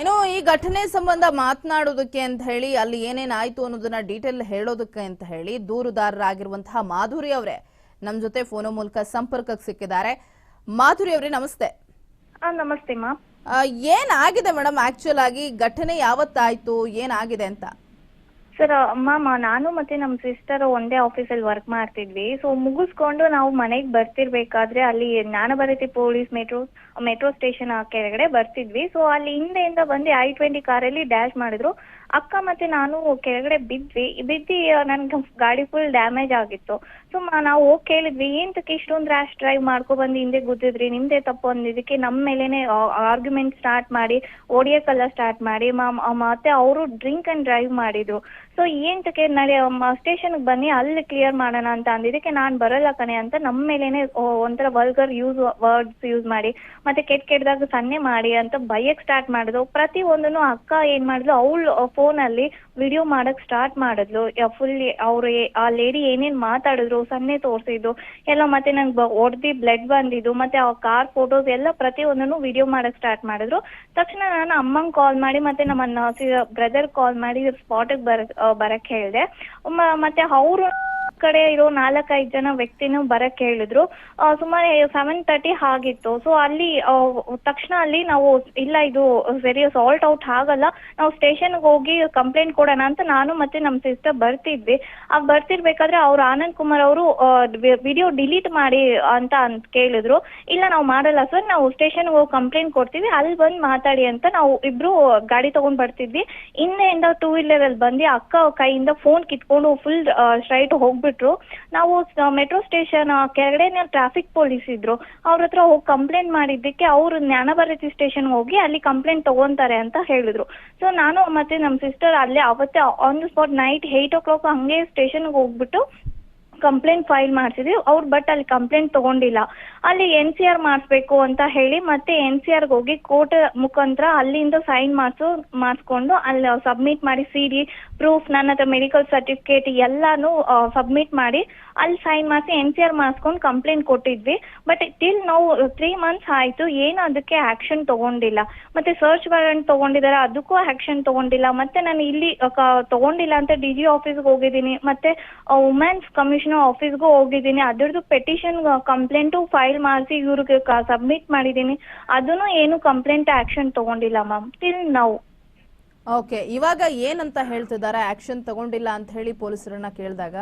ಇನ್ನು ಈ ಘಟನೆ ಸಂಬಂಧ ಮಾತನಾಡೋದಕ್ಕೆ ಅಂತ ಹೇಳಿ ಅಲ್ಲಿ ಏನೇನಾಯ್ತು ಅನ್ನೋದನ್ನ ಡೀಟೇಲ್ ಹೇಳೋದಕ್ಕೆ ಅಂತ ಹೇಳಿ ದೂರುದಾರರಾಗಿರುವಂತಹ ಮಾಧುರಿ ಅವರೇ ನಮ್ ಜೊತೆ ಫೋನೋ ಮೂಲಕ ಸಂಪರ್ಕಕ್ಕೆ ಸಿಕ್ಕಿದ್ದಾರೆ. ಮಾಧುರಿ ಅವರೇ ನಮಸ್ತೆ. ನಮಸ್ತೆ ಏನಾಗಿದೆ ಮೇಡಮ್? ಆಕ್ಚುಲ್ ಆಗಿ ಘಟನೆ ಯಾವತ್ತಾಯ್ತು? ಏನಾಗಿದೆ ಅಂತ? ಸರ್ ಮ್ಯಾಮ್ ನಾನು ಮತ್ತೆ ನಮ್ಮ ಸಿಸ್ಟರ್ ಒಂದೇ ಆಫೀಸಲ್ಲಿ ವರ್ಕ್ ಮಾಡ್ತಿದ್ವಿ. ಸೊ ಮುಗಿಸ್ಕೊಂಡು ನಾವು ಮನೆಗೆ ಬರ್ತಿರ್ಬೇಕಾದ್ರೆ ಅಲ್ಲಿ Jnanabharathi police metro metro station ಕೆಳಗಡೆ ಬರ್ತಿದ್ವಿ. ಸೊ ಅಲ್ಲಿ ಹಿಂದೆಯಿಂದ ಬಂದು ಐ ಟ್ವೆಂಟಿ ಕಾರಲ್ಲಿ ಡ್ಯಾಶ್ ಮಾಡಿದ್ರು. ಅಕ್ಕ ಮತ್ತೆ ನಾನು ಕೆಳಗಡೆ ಬಿದ್ವಿ. ಬಿದ್ದಿ ನನ್ಗೆ ಗಾಡಿ ಫುಲ್ ಡ್ಯಾಮೇಜ್ ಆಗಿತ್ತು. ಸೊ ನಾವು ಹೋಗಿ ಕೇಳಿದ್ವಿ ಏಂತಕ್ಕೆ ಇಷ್ಟೊಂದು ರ್ಯಾಶ್ ಡ್ರೈವ್ ಮಾಡ್ಕೊ ಬಂದು, ಹಿಂದೆ ಗುದ್ದಿದ್ರಿ, ನಿಮ್ದೆ ತಪ್ಪು ಅಂದಿದ್ದಕ್ಕೆ ನಮ್ಮ ಮೇಲೇನೆ ಆರ್ಗ್ಯುಮೆಂಟ್ ಸ್ಟಾರ್ಟ್ ಮಾಡಿ ಹೊಡಿಯೋಕ್ಕೆಲ್ಲ ಸ್ಟಾರ್ಟ್ ಮಾಡಿ ಮತ್ತೆ ಅವರು ಡ್ರಿಂಕ್ ಅಂಡ್ ಡ್ರೈವ್ ಮಾಡಿದ್ರು. ಸೊ ಏಂತಕ್ಕೆ ನಡೆ ಸ್ಟೇಷನ್ಗೆ ಬನ್ನಿ, ಅಲ್ಲಿ ಕ್ಲಿಯರ್ ಮಾಡೋಣ ಅಂತ ಅಂದಿದ್ದಕ್ಕೆ ನಾನು ಬರಲ್ಲ ಕಣೆ ಅಂತ ನಮ್ಮ ಮೇಲೇನೆ ಒಂಥರ ವಲ್ಗರ್ ಯೂಸ್ ವರ್ಡ್ಸ್ ಯೂಸ್ ಮಾಡಿ, ಮತ್ತೆ ಕೆಟ್ಟ ಕೆಟ್ಟದಾಗ ಸನ್ನೆ ಮಾಡಿ ಅಂತ ಬೈಯಕ್ ಸ್ಟಾರ್ಟ್ ಮಾಡಿದ್ರು. ಪ್ರತಿ ಒಂದನ್ನು ಅಕ್ಕ ಏನ್ ಮಾಡಿದ್ಲು, ಅವಳು ಫೋನಲ್ಲಿ ವಿಡಿಯೋ ಮಾಡಕ್ ಸ್ಟಾರ್ಟ್ ಮಾಡಿದ್ಲು. ಫುಲ್ ಅವ್ರು ಆ ಲೇಡಿ ಏನೇನ್ ಮಾತಾಡಿದ್ರು, ಸನ್ನೆ ತೋರ್ಸಿದ್ದು, ಎಲ್ಲ ಮತ್ತೆ ನಂಗೆ ಒಡ್ದಿ ಬ್ಲಡ್ ಬಂದಿದ್ದು, ಮತ್ತೆ ಆ ಕಾರ್ ಫೋಟೋಸ್ ಎಲ್ಲ ಪ್ರತಿಯೊಂದನ್ನು ವಿಡಿಯೋ ಮಾಡಕ್ ಸ್ಟಾರ್ಟ್ ಮಾಡಿದ್ರು. ತಕ್ಷಣ ನಾನು ಅಮ್ಮಂಗ್ ಕಾಲ್ ಮಾಡಿ, ಮತ್ತೆ ನಮ್ಮ ಬ್ರದರ್ ಕಾಲ್ ಮಾಡಿ ಸ್ಪಾಟಿಗೆ ಬರ ಬರಕ್ ಹೇಳಿದೆ. ಮತ್ತೆ ಅವರು ಕಡೆ ಇರೋ ನಾಲ್ಕೈದು ಜನ ವ್ಯಕ್ತಿನೂ ಬರಕ್ ಹೇಳಿದ್ರು ಆ, ಸುಮಾರು ಸೆವೆನ್ ತರ್ಟಿ ಆಗಿತ್ತು. ಸೊ ಅಲ್ಲಿ ತಕ್ಷಣ ಅಲ್ಲಿ ನಾವು ಇಲ್ಲ ಇದು ಸರಿ ಸಾಲ್ಟ್ ಔಟ್ ಆಗಲ್ಲ. ನಾವು ಸ್ಟೇಷನ್ಗೆ ಹೋಗಿ ಕಂಪ್ಲೇಂಟ್ ಕೊಡೋಣ ಅಂತ ನಾನು ಮತ್ತೆ ನಮ್ಮ ಸಿಸ್ಟರ್ ಬರ್ತಿದ್ವಿ. ಆಗ ಬರ್ತಿರ್ಬೇಕಾದ್ರೆ ಅವ್ರು ಆನಂದ್ ಕುಮಾರ್ ಅವರು ವಿಡಿಯೋ ಡಿಲೀಟ್ ಮಾಡಿ ಅಂತ ಅಂತ ಕೇಳಿದ್ರು. ಇಲ್ಲ ನಾವು ಮಾಡಲ್ಲ ಸರ್. ನಾವು ಸ್ಟೇಷನ್ಗೆ ಹೋಗಿ ಕಂಪ್ಲೇಂಟ್ ಕೊಡ್ತೀವಿ. ಅಲ್ಲಿ ಬಂದು ಮಾತಾಡಿ ಅಂತ ನಾವು ಇಬ್ರು ಗಾಡಿ ತಗೊಂಡ್ ಬರ್ತಿದ್ವಿ. ಹಿಂದೆಯಿಂದ ಟೂ ವೀಲರ್ ಅಲ್ಲಿ ಬಂದು ಅಕ್ಕ ಕೈಯಿಂದ ಫೋನ್ ಕಿತ್ಕೊಂಡು ಫುಲ್ ಸ್ಟ್ರೈಟ್ ಹೋಗ್ಬಿಟ್ರು ನಾವು ಮೆಟ್ರೋ ಸ್ಟೇಷನ್ ಕೆಳಗಡೆನೇ ಟ್ರಾಫಿಕ್ ಪೊಲೀಸ್ ಇದ್ರು. ಅವ್ರ ಹತ್ರ ಹೋಗಿ ಕಂಪ್ಲೇಂಟ್ ಮಾಡಿದ್ದಕ್ಕೆ ಅವರು ಜ್ಞಾನಭಾರತಿ ಸ್ಟೇಷನ್ ಹೋಗಿ ಅಲ್ಲಿ ಕಂಪ್ಲೇಂಟ್ ತಗೊಂತಾರೆ ಅಂತ ಹೇಳಿದ್ರು. ಸೊ ನಾನು ಮತ್ತೆ ನಮ್ಮ ಸಿಸ್ಟರ್ ಅಲ್ಲೇ ಅವತ್ತೇ on the spot night eight o'clock ಹಂಗೆ ಸ್ಟೇಷನ್ಗೆ ಹೋಗ್ಬಿಟ್ಟು ಕಂಪ್ಲೇಂಟ್ ಫೈಲ್ ಮಾಡ್ಸಿದ್ವಿ. ಅವ್ರು ಬಟ್ ಅಲ್ಲಿ ಕಂಪ್ಲೇಂಟ್ ತಗೊಂಡಿಲ್ಲ. ಅಲ್ಲಿ ಎನ್ ಸಿ ಆರ್ ಮಾಡಿಸ್ಬೇಕು ಅಂತ ಹೇಳಿ ಮತ್ತೆ ಎನ್ ಸಿ ಆರ್ಗೆ ಹೋಗಿ ಕೋರ್ಟ್ ಮುಖಾಂತರ ಅಲ್ಲಿಂದ ಸೈನ್ ಮಾಡಿಸು, ಮಾಡಿಸ್ಕೊಂಡು ಅಲ್ಲಿ ಸಬ್ಮಿಟ್ ಮಾಡಿ ಸಿ ಡಿ ಪ್ರೂಫ್ ನನ್ನ ಹತ್ರ ಮೆಡಿಕಲ್ ಸರ್ಟಿಫಿಕೇಟ್ ಎಲ್ಲಾನು ಸಬ್ಮಿಟ್ ಮಾಡಿ ಅಲ್ಲಿ ಸೈನ್ ಮಾಡಿಸಿ ಎನ್ ಸಿ ಆರ್ ಮಾಡಿಸ್ಕೊಂಡು ಕಂಪ್ಲೇಂಟ್ ಕೊಟ್ಟಿದ್ವಿ. ಬಟ್ ಟಿಲ್ ನಾವು ತ್ರೀ ಮಂತ್ಸ್ ಆಯಿತು, ಏನು ಅದಕ್ಕೆ ಆಕ್ಷನ್ ತಗೊಂಡಿಲ್ಲ. ಮತ್ತೆ ಸರ್ಚ್ ವಾರೆಂಟ್ ತಗೊಂಡಿದ್ದಾರೆ ಅದಕ್ಕೂ ಆಕ್ಷನ್ ತಗೊಂಡಿಲ್ಲ. ಮತ್ತೆ ನಾನು ಇಲ್ಲಿ ತಗೊಂಡಿಲ್ಲ ಅಂತ ಡಿ ಜಿ ಆಫೀಸ್ಗೆ ಹೋಗಿದ್ದೀನಿ. ಮತ್ತೆ ವುಮೆನ್ಸ್ ಕಮಿಷನರ್ ಆಫೀಸ್ಗೂ ಹೋಗಿದ್ದೀನಿ. ಅದ್ರದ್ದು ಪೆಟಿಷನ್ ಕಂಪ್ಲೇಂಟು ಫೈಲ್ ಮಾಡಿಸಿ ಇವ್ರಿಗೆ ಸಬ್ಮಿಟ್ ಮಾಡಿದ್ದೀನಿ. ಅದನ್ನು ಏನು ಕಂಪ್ಲೇಂಟ್ ಆ್ಯಕ್ಷನ್ ತಗೊಂಡಿಲ್ಲ ಮ್ಯಾಮ್ ಟಿಲ್ ನಾವು ಓಕೆ ಇವಾಗ ಏನಂತ ಹೇಳ್ತಿದ್ದಾರೆ? ಆಕ್ಷನ್ ತಗೊಂಡಿಲ್ಲ ಅಂತ ಹೇಳಿ ಪೊಲೀಸರನ್ನ ಕೇಳಿದಾಗ?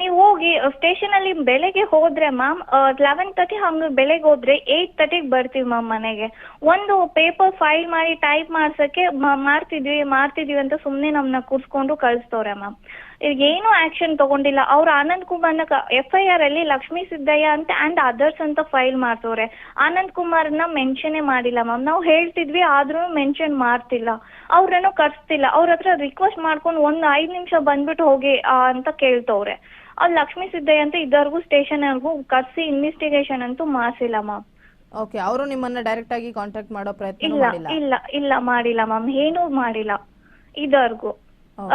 ನೀವು ಹೋಗಿ ಸ್ಟೇಷನ್ ಅಲ್ಲಿ ಬೆಳಗ್ಗೆ ಹೋದ್ರೆ ಮ್ಯಾಮ್ ಲೆವೆನ್ ತರ್ಟಿ ಹಂಗೆ ಬೆಳಗ್ಗೆ ಹೋದ್ರೆ ಏಯ್ಟ್ ತರ್ಟಿಗೆ ಬರ್ತೀವಿ ಮ್ಯಾಮ್ ಮನೆಗೆ. ಒಂದು ಪೇಪರ್ ಫೈಲ್ ಮಾಡಿ ಟೈಪ್ ಮಾಡ್ಸಕ್ಕೆ ಮಾಡ್ತಿದ್ವಿ ಮಾಡ್ತಿದ್ವಿ ಅಂತ ಸುಮ್ಮನೆ ನಮ್ಮನ್ನ ಕೂರ್ಸ್ಕೊಂಡು ಕಳಿಸ್ತವ್ರೆ ಮ್ಯಾಮ್ ಏನು ಆಕ್ಷನ್ ತಗೊಂಡಿಲ್ಲ. ಅವ್ರು ಆನಂದ್ ಕುಮಾರ್ನ ಎಫ್ ಐ ಆರ್ ಅಲ್ಲಿ ಲಕ್ಷ್ಮೀ ಸಿದ್ದಯ್ಯ ಅಂತ ಅಂಡ್ ಅದರ್ಸ್ ಅಂತ ಫೈಲ್ ಮಾಡ್ತವ್ರೆ ಆನಂದ್ ಕುಮಾರ್ನ ಮೆನ್ಷನೇ ಮಾಡಿಲ್ಲ ಮ್ಯಾಮ್ ನಾವು ಹೇಳ್ತಿದ್ವಿ ಆದ್ರೂ ಮೆನ್ಷನ್ ಮಾಡ್ತಿಲ್ಲ. ಅವ್ರನ್ನು ಕರ್ಸ್ತಿಲ್ಲ. ಅವ್ರ ಹತ್ರ ರಿಕ್ವೆಸ್ಟ್ ಮಾಡ್ಕೊಂಡು ಒಂದ್ ಐದು ನಿಮಿಷ ಬಂದ್ಬಿಟ್ಟು ಹೋಗಿ ಅಂತ ಕೇಳ್ತವ್ರೆ. ಅವ್ರು ಲಕ್ಷ್ಮೀ ಸಿದ್ದಯ್ಯ ಅಂತ ಸ್ಟೇಷನ್ ಸ್ಟೇಷನ್ವರೆಗೂ ಕರ್ಸಿ ಇನ್ವೆಸ್ಟಿಗೇಷನ್ ಅಂತೂ ಮಾಡಿಸಿಲ್ಲ ಮ್ಯಾಮ್ ಓಕೆ ಅವರು ನಿಮ್ಮನ್ನ ಡೈರೆಕ್ಟ್ ಆಗಿ ಕಾಂಟ್ಯಾಕ್ಟ್ ಮಾಡೋ ಪ್ರಯತ್ನ ಇಲ್ಲ ಮಾಡಿಲ್ಲ? ಇಲ್ಲ ಇಲ್ಲ ಮಾಡಿಲ್ಲ ಮ್ಯಾಮ್ ಏನೂ ಮಾಡಿಲ್ಲ. ಇದ್ದವ್ರಿಗೂ Okay.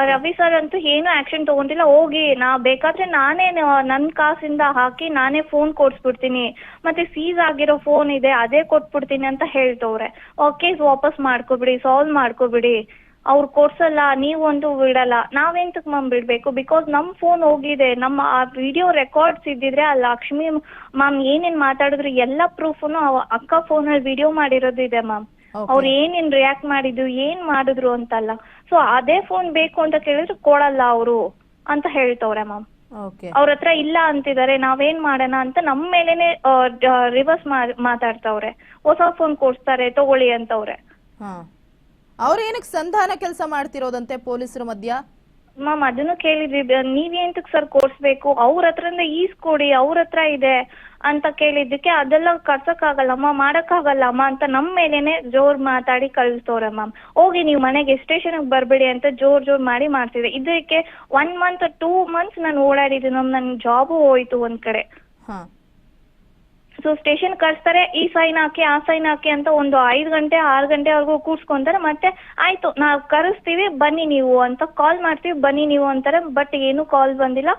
ರವಿ ಸರ್ ಅಂತೂ ಏನು ಆಕ್ಷನ್ ತಗೊಂಡಿಲ್ಲ. ಹೋಗಿ ನಾ ಬೇಕಾದ್ರೆ ನಾನೇ ನ- ನನ್ ಕಾಸಿಂದ ಹಾಕಿ ನಾನೇ ಫೋನ್ ಕೊಡ್ಸ್ಬಿಡ್ತೀನಿ. ಮತ್ತೆ ಸೀಸ್ ಆಗಿರೋ ಫೋನ್ ಇದೆ ಅದೇ ಕೊಟ್ಬಿಡ್ತೀನಿ ಅಂತ ಹೇಳ್ತವ್ರೆ. ಕೇಸ್ ವಾಪಸ್ ಮಾಡ್ಕೊಬಿಡಿ ಸಾಲ್ವ್ ಮಾಡ್ಕೊಬಿಡಿ. ಅವ್ರು ಕೊಡ್ಸಲ್ಲ ನೀವೊಂದು ಬಿಡಲ್ಲ. ನಾವೆಂತಕ್ ಮ್ಯಾಮ್ ಬಿಡ್ಬೇಕು? ಬಿಕಾಸ್ ನಮ್ ಫೋನ್ ಹೋಗಿದೆ. ನಮ್ಮ ಆ ವಿಡಿಯೋ ರೆಕಾರ್ಡ್ಸ್ ಇದ್ದಿದ್ರೆ ಆ ಲಕ್ಷ್ಮಿ ಮ್ಯಾಮ್ ಏನೇನ್ ಮಾತಾಡಿದ್ರು ಎಲ್ಲ ಪ್ರೂಫ್ನು ಅಕ್ಕ ಫೋನ್ ಫೋನಲ್ಲಿ ವಿಡಿಯೋ ಮಾಡಿರೋದು ಇದೆ ಮ್ಯಾಮ್. ಅವ್ರು ಏನೇನ್ ರಿಯಾಕ್ಟ್ ಮಾಡಿದ್ರು ಏನ್ ಮಾಡಿದ್ರು ಅಂತಲ್ಲ. ಸೊ ಅದೇ ಫೋನ್ ಬೇಕು ಅಂತ ಕೇಳಿದ್ರೆ ಕೊಡಲ್ಲ ಅವರು ಅಂತ ಹೇಳ್ತವ್ರೆ ಮ್ಯಾಮ್ ಅವ್ರ ಹತ್ರ ಇಲ್ಲ ಅಂತಿದ್ದಾರೆ ನಾವೇನ್ ಮಾಡೋಣ ಅಂತ ನಮ್ಮ ಮೇಲೇನೆ ರಿವರ್ಸ್ ಮಾತಾಡ್ತವ್ರೆ. ಹೊಸ ಫೋನ್ ಕೊಡ್ಸ್ತಾರೆ ತಗೊಳ್ಳಿ ಅಂತವ್ರೆ. ಅವ್ರು ಏನಕ್ಕೆ ಸಂಧಾನ ಕೆಲಸ ಮಾಡ್ತಿರೋದಂತೆ ಪೊಲೀಸರ ಮಧ್ಯ? ಮ್ಯಾಮ್ ಅದನ್ನು ಕೇಳಿದ್ವಿ. ನೀವೇಂತಕ್ಕೆ ಸರ್ ಕೊಡಿಸ್ಬೇಕು? ಅವ್ರ ಹತ್ರನೇ ಈಸ್ಕೊಡಿ ಅವ್ರ ಹತ್ರ ಇದೆ ಅಂತ ಕೇಳಿದ್ದಕ್ಕೆ ಅದೆಲ್ಲ ಕರ್ಸಕ್ಕಾಗಲ್ಲಮ್ಮ ಮಾಡೋಕ್ಕಾಗಲ್ಲಮ್ಮ ಅಂತ ನಮ್ಮ ಮೇಲೇನೆ ಜೋರ್ ಮಾತಾಡಿ ಕಳಿಸ್ತವ್ರೆ ಮ್ಯಾಮ್ ಹೋಗಿ ನೀವು ಮನೆಗೆ ಸ್ಟೇಷನ್ಗೆ ಬರಬೇಡಿ ಅಂತ ಜೋರ್ ಜೋರ್ ಮಾಡಿ ಮಾಡ್ತಿದೆ. ಇದಕ್ಕೆ ಒನ್ ಮಂತ್ ಟೂ ಮಂತ್ಸ್ ನಾನು ಓಡಾಡಿದ್ದೀನಿ ಮ್ಯಾಮ್ ನನ್ನ ಜಾಬು ಹೋಯ್ತು ಒಂದ್ ಕಡೆ. ಹಾ. ಸೊ ಸ್ಟೇಷನ್ ಕರ್ಸ್ತಾರೆ ಈ ಸೈನ್ ಹಾಕಿ, ಆ ಸೈನ್ ಹಾಕಿ ಅಂತ ಒಂದು ಐದು ಗಂಟೆ, ಆರು ಗಂಟೆವರೆಗೂ ಕೂರ್ಸ್ಕೊಂತಾರೆ. ಮತ್ತೆ ಆಯ್ತು, ನಾವು ಕರೆಸ್ತೀವಿ, ಬನ್ನಿ ನೀವು ಅಂತ ಕಾಲ್ ಮಾಡ್ತೀವಿ, ಬನ್ನಿ ನೀವು ಅಂತಾರೆ. ಬಟ್ ಏನು ಕಾಲ್ ಬಂದಿಲ್ಲ.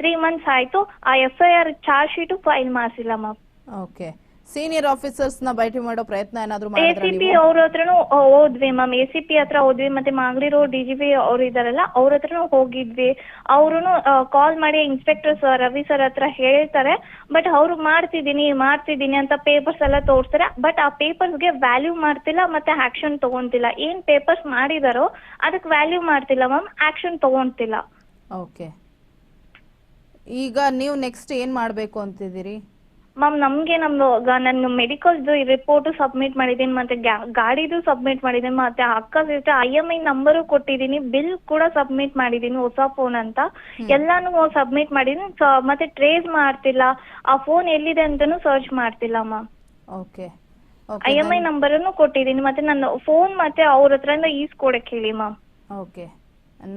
ತ್ರೀ ಮಂತ್ಸ್ ಆಯ್ತು. ಆ F I R charge sheet file ಮಾಡಿಸಿಲ್ಲ ಮ್ಯಾಮ್ ಓಕೆ ಸೀನಿಯರ್ ಆಫೀಸರ್ಸ್ನ ಭೇಟಿ ಮಾಡೋ ಪ್ರಯತ್ನ ಏನಾದ್ರು ಎ ಸಿ ಪಿ ನೀವು? ಅವ್ರ ಹತ್ರನು ಹೋದ್ವಿ ಮ್ಯಾಮ್ ಎ ಸಿ ಪಿ ಹತ್ರ ಹೋದ್ವಿ ಮತ್ತೆ ಮಾಗಡಿರೋ ಡಿ ಜಿ ಪಿ ಅವ್ರು ಇದಾರಲ್ಲ ಅವ್ರ ಹತ್ರನು ಹೋಗಿದ್ವಿ. ಅವ್ರು ಕಾಲ್ ಮಾಡಿ ಇನ್ಸ್ಪೆಕ್ಟರ್ ಸರ್ ರವಿ ಸರ್ ಹತ್ರ ಹೇಳ್ತಾರೆ. ಬಟ್ ಅವ್ರು ಮಾಡ್ತಿದ್ದೀನಿ ಮಾಡ್ತಿದ್ದೀನಿ ಅಂತ ಪೇಪರ್ಸ್ ಎಲ್ಲ ತೋರ್ಸ್ತಾರೆ. ಬಟ್ ಆ ಪೇಪರ್ಸ್ಗೆ ವ್ಯಾಲ್ಯೂ ಮಾಡ್ತಿಲ್ಲ ಮತ್ತೆ ಆಕ್ಷನ್ ತಗೊಂತಿಲ್ಲ. ಏನ್ ಪೇಪರ್ಸ್ ಮಾಡಿದಾರೋ ಅದಕ್ಕೆ ವ್ಯಾಲ್ಯೂ ಮಾಡ್ತಿಲ್ಲ ಮ್ಯಾಮ್ ಆಕ್ಷನ್ ತಗೊಂತಿಲ್ಲ. ಓಕೆ ಈಗ ನೀವು ನೆಕ್ಸ್ಟ್ ಏನ್ ಮಾಡ್ಬೇಕು ಅಂತಿದ್ದೀರಿ? ಮ್ಯಾಮ್ ನಮಗೆ ನಮ್ದು ಗ- ನನ್ನ ಮೆಡಿಕಲ್ದು ರಿಪೋರ್ಟು ಸಬ್ಮಿಟ್ ಮಾಡಿದ್ದೀನಿ ಮತ್ತೆ ಗಾಡಿದು ಸಬ್ಮಿಟ್ ಮಾಡಿದ್ದೀನಿ ಮತ್ತೆ ಅಕ್ಕ ಜೊತೆ ಐ ಎಂ ಐ ನಂಬರು ಕೊಟ್ಟಿದ್ದೀನಿ ಬಿಲ್ ಕೂಡ ಸಬ್ಮಿಟ್ ಮಾಡಿದ್ದೀನಿ ಹೊಸ ಫೋನ್ ಅಂತ. ಎಲ್ಲಾನು ಸಬ್ಮಿಟ್ ಮಾಡಿದ್ದೀನಿ ಸ- ಮತ್ತೆ ಟ್ರೇಸ್ ಮಾಡ್ತಿಲ್ಲ. ಆ ಫೋನ್ ಎಲ್ಲಿದೆ ಅಂತಾನೂ ಸರ್ಚ್ ಮಾಡ್ತಿಲ್ಲ ma'am okay I M I ನಂಬರನ್ನು ಕೊಟ್ಟಿದ್ದೀನಿ ಮತ್ತೆ ನನ್ನ ಫೋನ್ ಮತ್ತೆ ಅವ್ರ ಹತ್ರನೇ ಈಸ್ಕೊಡಕ್ಕೆ ಹೇಳಿ ಮ್ಯಾಮ್ ಓಕೆ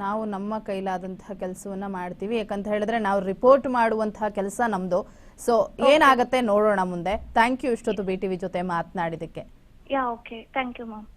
ನಾವು ನಮ್ಮ ಕೈಲಾದಂತಹ ಕೆಲಸವನ್ನ ಮಾಡ್ತೀವಿ. ಯಾಕಂತ ಹೇಳಿದ್ರೆ ನಾವು ರಿಪೋರ್ಟ್ ಮಾಡುವಂತಹ ಕೆಲಸ ನಮ್ದು. ಸೊ ಏನಾಗತ್ತೆ ನೋಡೋಣ ಮುಂದೆ. ಥ್ಯಾಂಕ್ ಯು ಇಷ್ಟೊತ್ತು ಬಿ ಟಿವಿ ಜೊತೆ ಮಾತನಾಡಿದಕ್ಕೆ yeah okay thank you ma'am